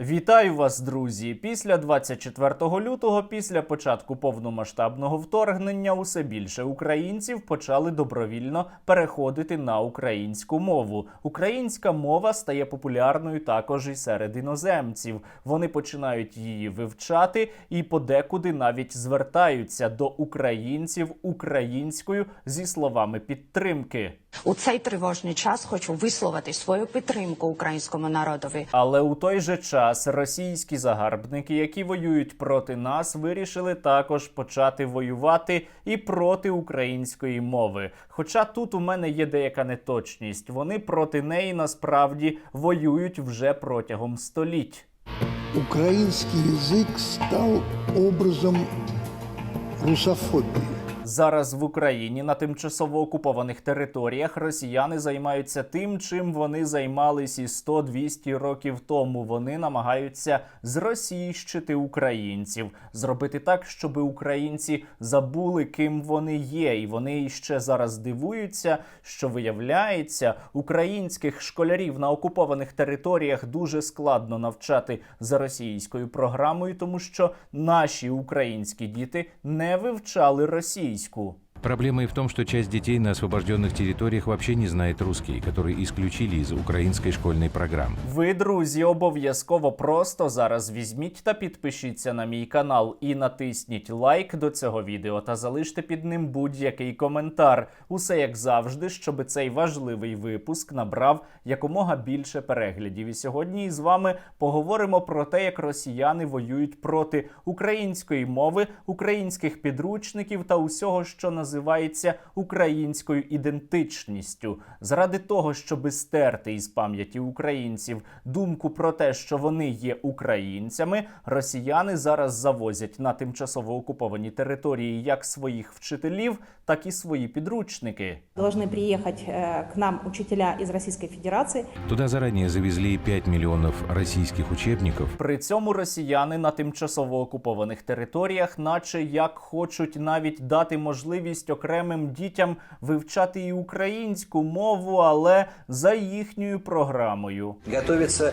Вітаю вас, друзі! Після 24 лютого, після початку повномасштабного вторгнення, усе більше українців почали добровільно переходити на українську мову. Українська мова стає популярною також і серед іноземців. Вони починають її вивчати і подекуди навіть звертаються до українців українською зі словами підтримки. У цей тривожний час хочу висловити свою підтримку українському народові. Але у той же час російські загарбники, які воюють проти нас, вирішили також почати воювати і проти української мови. Хоча тут у мене є деяка неточність, вони проти неї насправді воюють вже протягом століть. Украинский язык стал образом русофобии. Зараз в Україні на тимчасово окупованих територіях росіяни займаються тим, чим вони займались і 100-200 років тому. Вони намагаються зросійщити українців, зробити так, щоб українці забули, ким вони є, і вони іще зараз дивуються, що виявляється, українських школярів на окупованих територіях дуже складно навчати за російською програмою, тому що наші українські діти не вивчали російську. school. Проблема и в том, что часть детей на освобожденных территориях вообще не знает русский, который исключили из украинской школьной программы. Ви, друзі, обов'язково просто зараз візьміть та підпишіться на мій канал і натисніть лайк до цього відео та залиште під ним будь-який коментар. Усе як завжди, щоб цей важливий випуск набрав якомога більше переглядів. І сьогодні із вами поговоримо про те, як росіяни воюють проти української мови, українських підручників та усього, що називається українською ідентичністю, заради того, щоб стерти із пам'яті українців думку про те, що вони є українцями, росіяни зараз завозять на тимчасово окуповані території як своїх вчителів, так і свої підручники. Должны приехать э, к нам учителя из Российской Федерации. Туда заранее завезли 5 миллионов российских учебников, При цьому росіяни на тимчасово окупованих територіях, наче як хочуть навіть дати можливість окремим дітям вивчати і українську мову, але за їхньою програмою. Готовится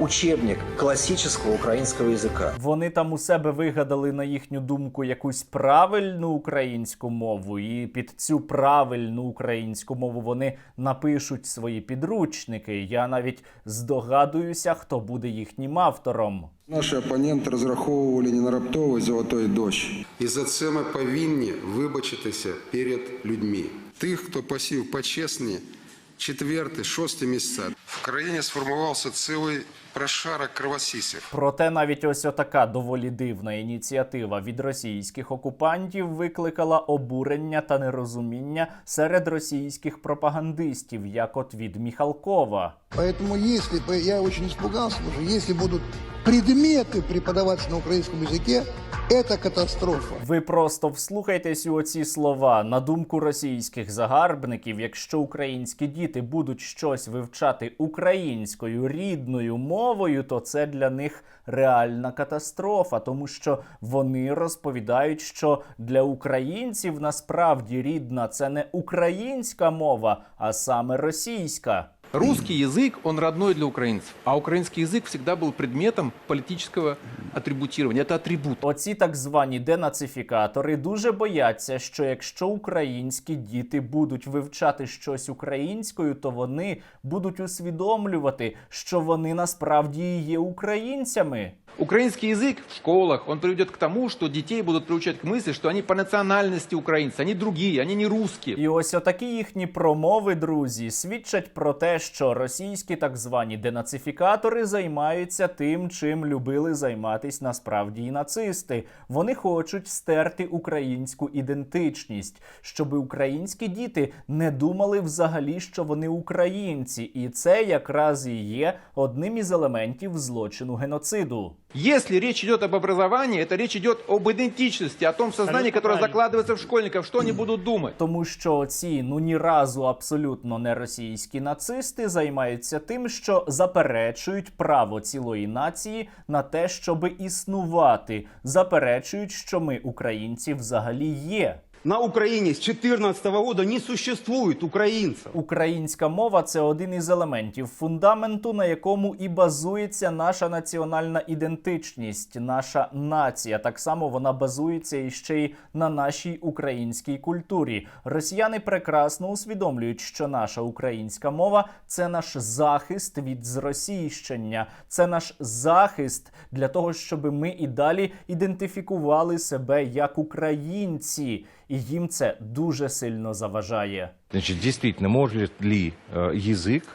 учебник классического украинского языка. Вони там у себе вигадали на їхню думку якусь правильну українську мову, і під цю правильну українську мову вони напишуть свої підручники. Я навіть здогадуюся, хто буде їхнім автором. Наші опоненти розраховували не на раптовий золотой дощ. І за це ми повинні вибачитися перед людьми. Тих, хто посів почесні четверте, шосте місця. В країні сформувався цілий прошарок кровосісів. Проте навіть ось отака доволі дивна ініціатива від російських окупантів викликала обурення та нерозуміння серед російських пропагандистів, як от від Міхалкова. Поэтому если, бы- я очень испугался, потому что если будут предметы преподаваться на украинском языке, это катастрофа. Ви просто вслухайтесь у оці слова. На думку російських загарбників, якщо українські діти будуть щось вивчати українською рідною мовою, то це для них реальна катастрофа, тому що вони розповідають, що для українців насправді рідна це не українська мова, а саме російська. Русский язык, он родной для украинцев, а украинский язык всегда был предметом политического атрибутирования. Это атрибут. Оці так звані денацифікатори дуже бояться, що якщо українські діти будуть вивчати щось українською, то вони будуть усвідомлювати, що вони насправді і є українцями. Украинский язык в школах, он приведет к тому, что детей будут приучать к мысли, что они по национальности украинцы, они другие, они не русские. І ось отакі їхні промови, друзі, свідчать про те, що російські так звані денацифікатори займаються тим, чим любили займатись насправді і нацисти. Вони хочуть стерти українську ідентичність, щоб українські діти не думали взагалі, що вони українці, і це якраз і є одним із елементів злочину геноциду. Если речь идет об образовании, это речь идет об идентичности, о том сознании, которое закладывается в школьников, что они будут думать. Тому що ці ну ні разу абсолютно не російські нацисти займаються тим, що заперечують право цілої нації на те, щоб існувати, заперечують, що ми, українці, взагалі є. На Украине с 2014 года не существует украинцев. Українська мова це один із елементів фундаменту, на якому і базується наша національна ідентичність, наша нація. Так само вона базується і ще й на нашій українській культурі. Росіяни прекрасно усвідомлюють, що наша українська мова це наш захист від зросійщення, це наш захист для того, щоб ми і далі ідентифікували себе як українці, і їм це дуже сильно заважає. Значить, дійсно, може ли язык м,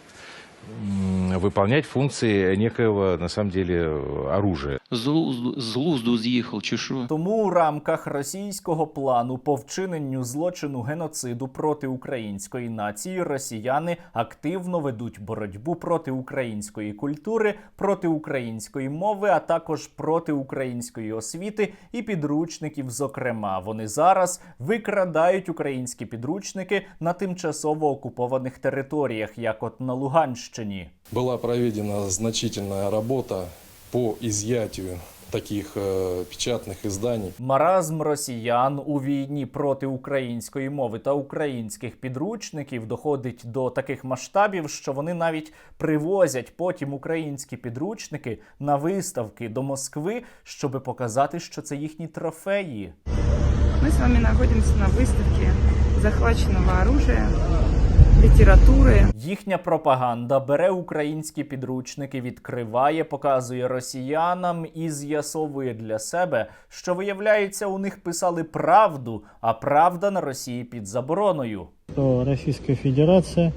выполнять функции некоего, на самом деле, оружия? З глузду, з'їхав, чи що? Тому у рамках російського плану по вчиненню злочину геноциду проти української нації росіяни активно ведуть боротьбу проти української культури, проти української мови, а також проти української освіти і підручників. Зокрема, вони зараз викрадають українські підручники на тимчасово окупованих територіях, як от на Луганщині. Была проведена значительная работа по изъятию таких э, печатных изданий. Маразм росіян у війні проти української мови та українських підручників доходить до таких масштабів, що вони навіть привозять потім українські підручники на виставки до Москви, щоби показати, що це їхні трофеї. Мы с вами находимся на выставке захваченного оружия, литературы. Їхня пропаганда бере українські підручники, відкриває, показує росіянам і з'ясовує для себе, що виявляється, у них писали правду, а правда на Росії під забороною. что Российская Федерация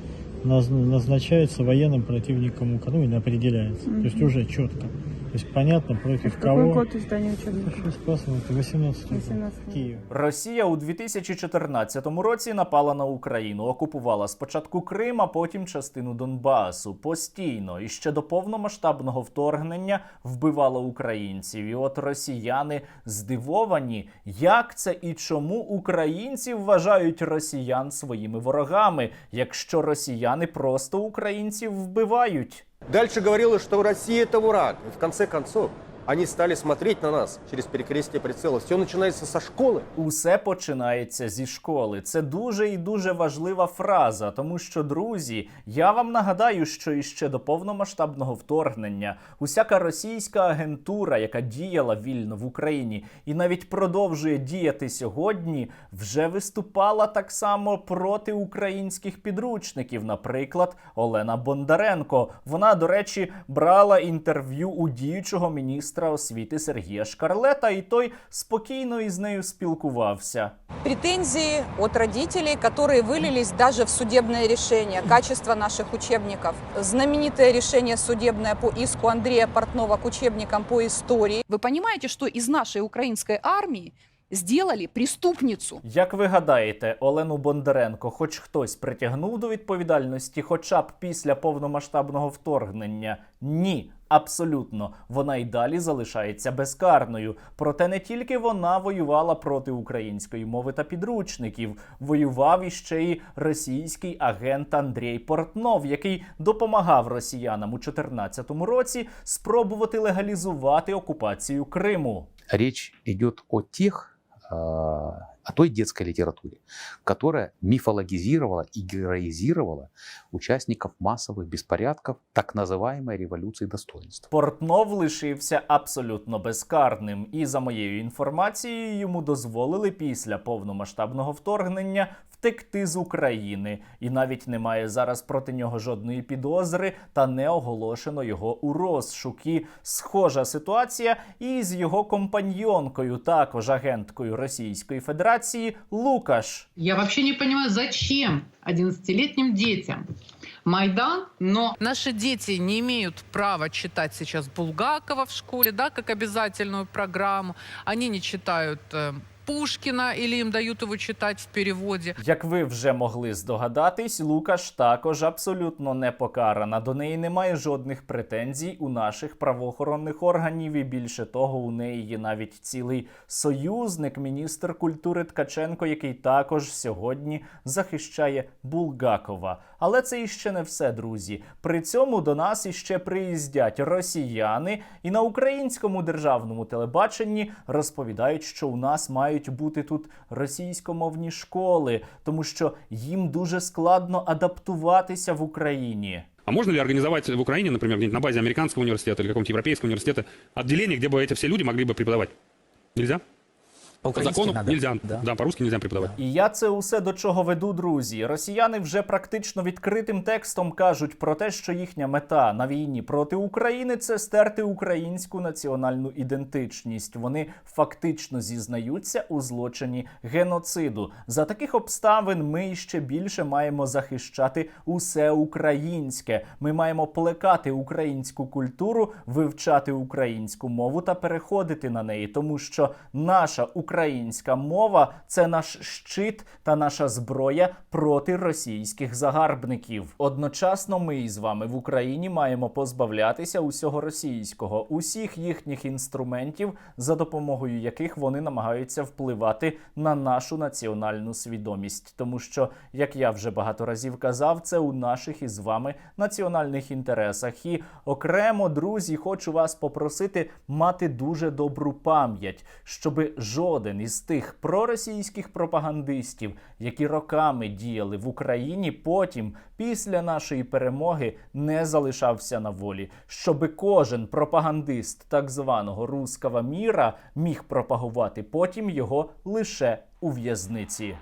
наз- назначается военным противником Украины, ну, или определяется. То есть уже четко. То есть понятно, против кого. издания учебника? Сейчас спрашивают, 18 18 Киев. Росія у 2014 році напала на Україну, окупувала спочатку Крим, а потім частину Донбасу постійно і ще до повномасштабного вторгнення вбивала українців. І от росіяни здивовані, як це і чому українці вважають росіян своїми ворогами, якщо росіяни просто українців вбивають. Дальше говорилось, что Россия это враг. И в конце концов, они стали смотреть на нас через перекрестие прицела. Все начинается со школы. Усе починається зі школи. Це дуже і дуже важлива фраза, тому що, друзі, я вам нагадаю, що іще до повномасштабного вторгнення усяка російська агентура, яка діяла вільно в Україні і навіть продовжує діяти сьогодні, вже виступала так само проти українських підручників. Наприклад, Олена Бондаренко. Вона, до речі, брала інтерв'ю у діючого міністра освіти Сергія Шкарлета, і той спокійно із нею спілкувався. Претензии от родителей, которые вылились даже в судебное решение, качество наших учебников. Знаменитое решение судебное по иску Андрея Портнова к учебникам по истории. Вы понимаете, что из нашей украинской армии сделали преступницу? Як ви гадаєте, Олену Бондаренко хоч хтось притягнув до відповідальності, хоча б після повномасштабного вторгнення? Ні. Абсолютно, вона й далі залишається безкарною. Проте не тільки вона воювала проти української мови та підручників, воював іще й російський агент Андрій Портнов, який допомагав росіянам у 2014 році спробувати легалізувати окупацію Криму. Речь идет о тех, э, о той детской литературе, которая мифологизировала и героизировала участников массовых беспорядков так называемой революции достоинства. Портнов лишився абсолютно безкарним, і за моєю інформацією йому дозволили після повномасштабного вторгнення втекти з України, і навіть немає зараз проти нього жодної підозри та не оголошено його у розшук. І схожа ситуація і з його компаньйонкою, також агенткою Російської Федерації Лукаш. Я вообще не понимаю, зачем 11-летним детям Майдан, но... Наши дети не имеют права читать сейчас Булгакова в школе, да, как обязательную программу. Они не читают э, Пушкина или им дают его читать в переводе. Як ви вже могли здогадатись, Лукаш також абсолютно не покарана. До неї немає жодних претензій у наших правоохоронних органів. І більше того, у неї є навіть цілий союзник, міністр культури Ткаченко, який також сьогодні захищає Булгакова. Але це іще не все, друзі. При цьому до нас іще приїздять росіяни, і на українському державному телебаченні розповідають, що у нас мають мають бути тут російськомовні школи, тому що їм дуже складно адаптуватися в Україні. А можно ли организовать в Украине, например, где-нибудь на базе американского университета или какого-нибудь европейского университета отделение, где бы эти все люди могли бы преподавать? Нельзя? По закону нельзя. Да. по-русски нельзя преподавать. І я це усе до чого веду, друзі. Росіяни вже практично відкритим текстом кажуть про те, що їхня мета на війні проти України це стерти українську національну ідентичність. Вони фактично зізнаються у злочині геноциду. За таких обставин ми ще більше маємо захищати усе українське. Ми маємо плекати українську культуру, вивчати українську мову та переходити на неї, тому що наша українська мова це наш щит та наша зброя проти російських загарбників. Одночасно ми із вами в Україні маємо позбавлятися усього російського, усіх їхніх інструментів, за допомогою яких вони намагаються впливати на нашу національну свідомість. Тому що, як я вже багато разів казав, це у наших із вами національних інтересах. І окремо, друзі, хочу вас попросити мати дуже добру пам'ять, щоби жоден із тих проросійських пропагандистів, які роками діяли в Україні, потім, після нашої перемоги, не залишався на волі, щоби кожен пропагандист так званого руского міра міг пропагувати потім його лише у в'язниці.